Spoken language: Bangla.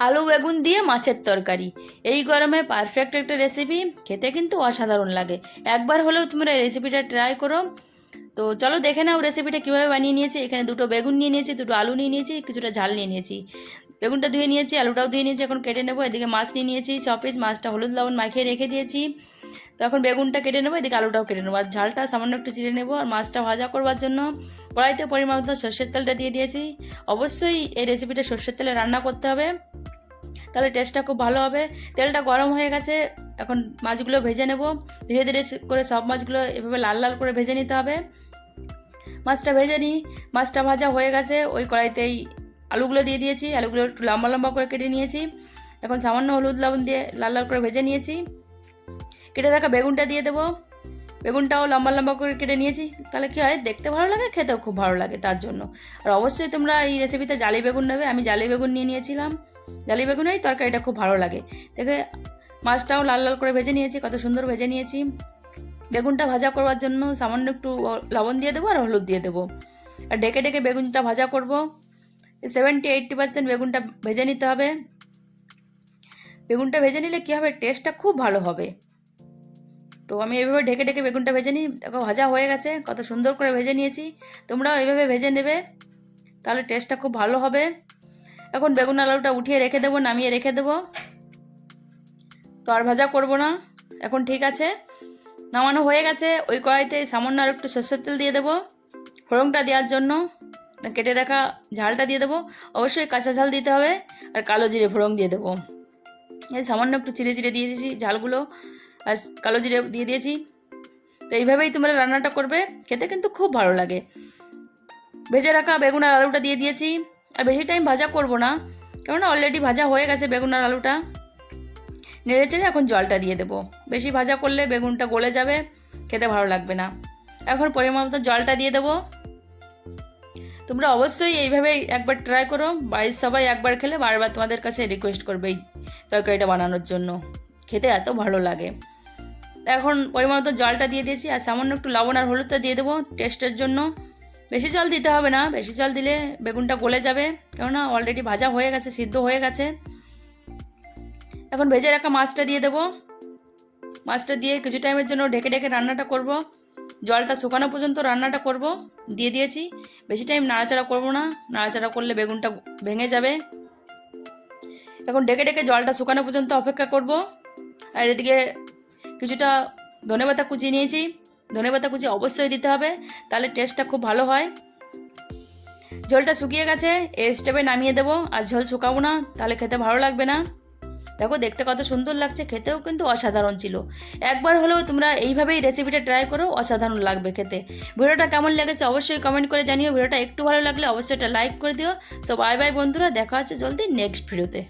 আলু, বেগুন দিয়ে মাছের তরকারি। এই গরমে পারফেক্ট একটা রেসিপি খেতে কিন্তু অসাধারণ লাগে। একবার হলেও তোমরা এই রেসিপিটা ট্রাই করো। তো চলো দেখে নাও রেসিপিটা কীভাবে বানিয়ে নিয়েছি। এখানে দুটো বেগুন নিয়ে নিয়েছি, দুটো আলু নিয়ে নিয়েছি, কিছুটা ঝাল নিয়ে নিয়েছি। বেগুনটা ধুয়ে নিয়েছি, আলুটাও ধুয়ে নিয়েছি, এখন কেটে নেব। এদিকে মাছ নিয়ে নিয়েছি ছ পিস মাছটা হলুদ, লবণ মাখিয়ে রেখে দিয়েছি। তো এখন বেগুনটা কেটে নেব, এদিকে আলুটাও কেটে নেব। আর ঝালটা সামান্য একটু চিড়ে নেব, আর মাছটা ভাজা করবার জন্য। কড়াইতে পরিমাণ মতো সর্ষের তেলটা দিয়ে দিয়েছি। অবশ্যই এই রেসিপিটা সর্ষের তেলে রান্না করতে হবে। তাহলে টেস্টটা খুব ভালো হবে। তেলটা গরম হয়ে গেছে, এখন মাছগুলো ভেজে নেব। ধীরে ধীরে করে সব মাছগুলো এভাবে লাল লাল করে ভেজে নিতে হবে। মাছটা ভেজে নিই। মাছটা ভাজা হয়ে গেছে, ওই কড়াইতেই আলুগুলো দিয়ে দিয়েছি। আলুগুলো একটু লম্বা লম্বা করে কেটে নিয়েছি। এখন সামান্য হলুদ লবণ দিয়ে লাল লাল করে ভেজে নিয়েছি। কেটে রাখা বেগুনটা দিয়ে দেবো। বেগুনটাও লম্বা লম্বা করে কেটে নিয়েছি। তাহলে কী হয়, দেখতে ভালো লাগে, খেতেও খুব ভালো লাগে তার জন্য। আর অবশ্যই তোমরা এই রেসিপিতে জালি বেগুন নেবে। আমি জালি বেগুন নিয়ে নিয়েছিলাম। জালি বেগুনের তরকারিটা খুব ভালো লাগে। দেখে মাছটাও লাল লাল করে ভেজে নিয়েছি, কত সুন্দর ভেজে নিয়েছি। বেগুনটা ভাজা করবার জন্য সামান্য একটু লবণ দিয়ে দেবো আর হলুদ দিয়ে দেবো। আর ডেকে ডেকে বেগুনটা ভাজা করব। সেভেন্টি এইটটি পার্সেন্ট বেগুনটা ভেজে নিতে হবে। বেগুনটা ভেজে নিলে কী হবে? টেস্টটা খুব ভালো হবে। তো আমি এভাবে ঢেকে ঢেকে বেগুনটা ভেজে নিই। দেখো ভাজা হয়ে গেছে, কত সুন্দর করে ভেজে নিয়েছি। তোমরাও এভাবে ভেজে নেবে, তাহলে টেস্টটা খুব ভালো হবে। এখন বেগুন আলুটা উঠিয়ে রেখে দেবো, নামিয়ে রেখে দেবো। তো আর ভাজা করব না, এখন ঠিক আছে। নামানো হয়ে গেছে, ওই কড়াইতে সামান্য আর একটু সর্ষের তেল দিয়ে দেবো। ফোড়নটা দেওয়ার জন্য কেটে রাখা ঝালটা দিয়ে দেবো। অবশ্যই কাঁচা ঝাল দিতে হবে, আর কালো জিরে ফোড়ন দিয়ে দেবো। এই সামান্য একটু চিড়ে চিড়ে দিয়ে দিয়েছি ঝালগুলো, আর কালো জিরে দিয়ে দিয়েছি। তো এইভাবেই তোমরা রান্নাটা করবে, খেতে কিন্তু খুব ভালো লাগে। ভেজে রাখা বেগুন আর আলুটা দিয়ে দিয়েছি। আর বেশি টাইম ভাজা করব না। কেননা অলরেডি ভাজা হয়ে গেছে বেগুন আর আলুটা। নেড়ে চেড়ে এখন জলটা দিয়ে দেবো। বেশি ভাজা করলে বেগুনটা গলে যাবে, খেতে ভালো লাগবে না। এখন পরিমাণ মতো জলটা দিয়ে দেবো। তোমরা অবশ্যই এইভাবে একবার ট্রাই করো। বাড়ির সবাই একবার খেলে বারবার তোমাদের কাছে রিকোয়েস্ট করবে এই তরকারিটা বানানোর জন্য। খেতে এত ভালো লাগে। এখন পরিমাণ মতো জলটা দিয়ে দিয়েছি, আর সামান্য একটু লবণ আর হলুদটা দিয়ে দেবো টেস্টের জন্য। বেশি জল দিতে হবে না, বেশি জল দিলে বেগুনটা গলে যাবে। কেননা অলরেডি ভাজা হয়ে গেছে, সিদ্ধ হয়ে গেছে। এখন ভেজে রাখা মাছটা দিয়ে দেবো। মাছটা দিয়ে কিছু টাইমের জন্য ঢেকে ঢেকে রান্নাটা করব। জলটা শুকানো পর্যন্ত রান্নাটা করব। দিয়ে দিয়েছি। বেশি টাইম নাড়াচাড়া করব না। নাড়াচাড়া করলে বেগুনটা ভেঙে যাবে। এখন ডেকে ডেকে জলটা শুকানো পর্যন্ত অপেক্ষা করব। আর এদিকে কিছুটা ধনেপাতা কুচিয়ে নিয়েছি। ধনেপাতা কুচি অবশ্যই দিতে হবে, তাহলে টেস্টটা খুব ভালো হয়। ঝোলটা শুকিয়ে গেছে, এই স্টেপে নামিয়ে দেবো, আর ঝোল শুকাবো না, তাহলে খেতে ভালো লাগবে না। দেখো, দেখতে কত সুন্দর লাগছে, খেতেও কিন্তু অসাধারণ ছিল। একবার হলেও তোমরা এইভাবেই রেসিপিটা ট্রাই করো, অসাধারণ লাগবে খেতে। ভিডিওটা কেমন লেগেছে অবশ্যই কমেন্ট করে জানিও, ভিডিওটা একটু ভালো লাগলে অবশ্যই একটা লাইক করে দিও। সো বাই বাই বন্ধুরা, দেখা হচ্ছে জলদি নেক্সট ভিডিওতে